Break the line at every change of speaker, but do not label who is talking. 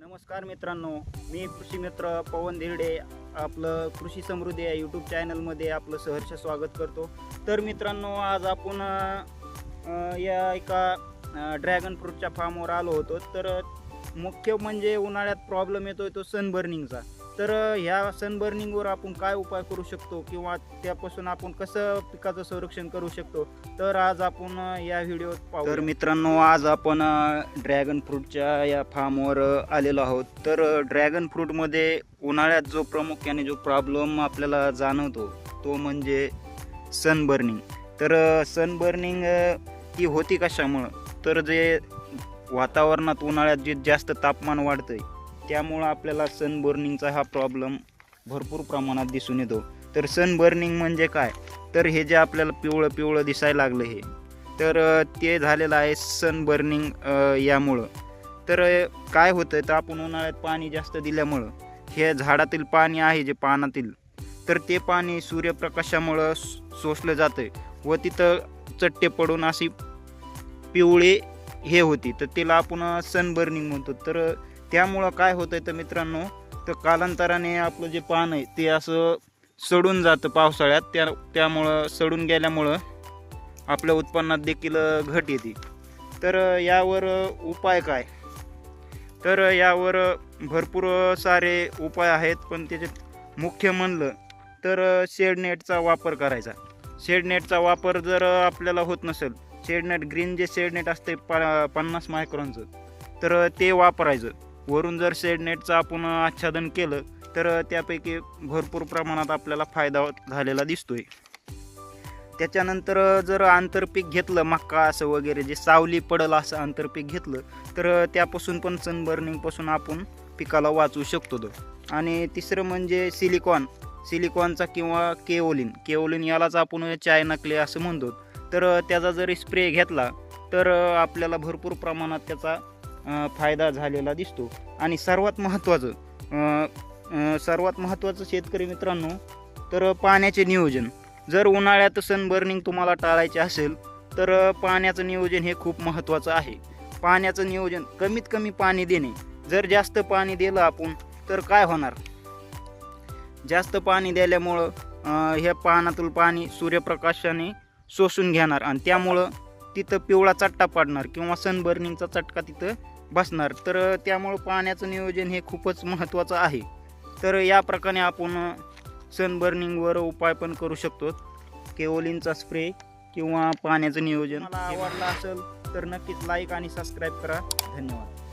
नमस्कार मित्रांनो मी कृषी मित्र पवन धिरडे आपलं कृषी समृद्धी या यूट्यूब चॅनलमध्ये आपलं सहर्ष स्वागत करतो. तर मित्रांनो आज आपण या एका ड्रॅगन फ्रूटच्या फार्मवर आलो होतो. तर मुख्य म्हणजे उन्हाळ्यात प्रॉब्लेम येतो तो सनबर्निंगचा तर ह्या सनबर्निंगवर आपण काय उपाय करू शकतो? किंवा त्यापासून आपण कसं पिकाचं संरक्षण करू शकतो? तर आज आपण या व्हिडिओत पाहू तर मित्रांनो आज आपण ड्रॅगन फ्रूटच्या या फार्मवर आलेलो आहोत. तर ड्रॅगन फ्रूटमध्ये उन्हाळ्यात जो प्रामुख्याने जो प्रॉब्लेम आपल्याला जाणवतो तो म्हणजे सनबर्निंग तर सनबर्निंग ही होती कशामुळं? तर जे वातावरणात उन्हाळ्यात जे जास्त तापमान वाढतंय त्यामुळं आपल्याला सनबर्निंगचा हा प्रॉब्लेम भरपूर प्रमाणात दिसून येतो. तर सनबर्निंग म्हणजे काय? तर हे जे आपल्याला पिवळं पिवळं दिसायला लागलं हे तर ते झालेलं आहे सनबर्निंग यामुळं. तर काय होतं तर आपण उन्हाळ्यात पाणी जास्त दिल्यामुळं हे झाडातील पाणी आहे जे पानातील तर ते पाणी सूर्यप्रकाशामुळं सोसलं शोषलं जातं व तिथं चट्टे पडून अशी पिवळे हे होती. तर तिला आपण सनबर्निंग म्हणतो. तर त्यामुळं काय होतं तर मित्रांनो तर कालांतराने आपलं जे पान आहे ते असं सडून जातं पावसाळ्यात. त्या त्यामुळं सडून गेल्यामुळं आपल्या उत्पन्नात देखील घट येते. तर यावर उपाय काय? तर यावर भरपूर सारे उपाय आहेत पण त्याच्यात मुख्य म्हणलं तर शेडनेटचा वापर करायचा. शेडनेटचा वापर जर आपल्याला होत नसेल शेडनेट ग्रीन जे शेडनेट असते पा पन्नास मायक्रॉनचं तर ते वापरायचं. वरून जर शेडनेटचं आपण आच्छादन केलं तर त्यापैकी भरपूर प्रमाणात आपल्याला फायदा झालेला दिसतोय. त्याच्यानंतर जर आंतरपीक घेतलं मक्का असं वगैरे जे सावली पडलं असं आंतरपीक घेतलं तर त्यापासून पण सनबर्निंगपासून आपण पिकाला वाचवू शकतो तो. आणि तिसरं म्हणजे सिलिकॉन सिलिकॉनचा किंवा केओलिन. केओलिन यालाच आपण चायनकले असं म्हणतो. तर त्याचा जर स्प्रे घेतला तर आपल्याला भरपूर प्रमाणात त्याचा फायदा झालेला दिसतो. आणि सर्वात महत्त्वाचं सर्वात महत्त्वाचं शेतकरी मित्रांनो तर पाण्याचे नियोजन. जर उन्हाळ्यात सनबर्निंग तुम्हाला टाळायचे असेल तर पाण्याचं नियोजन हे खूप महत्त्वाचं आहे. पाण्याचं नियोजन कमीत कमी पाणी देणे. जर जास्त पाणी दिलं आपण तर काय होणार? जास्त पाणी दिल्यामुळं ह्या पानातून पाणी सूर्यप्रकाशाने शोषून घेणार. आणि त्यामुळं तिथं पिवळा चट्टा पडणार किंवा सनबर्निंगचा चटका तिथं बसणार. तर त्यामुळं पाण्याचं नियोजन हे खूपच महत्त्वाचं आहे. तर या प्रकारे आपण सनबर्निंगवर उपाय पण करू शकतो. केओलिनचा स्प्रे किंवा पाण्याचं नियोजन. आवडलं असेल तर नक्कीच लाईक आणि सबस्क्राईब करा. धन्यवाद.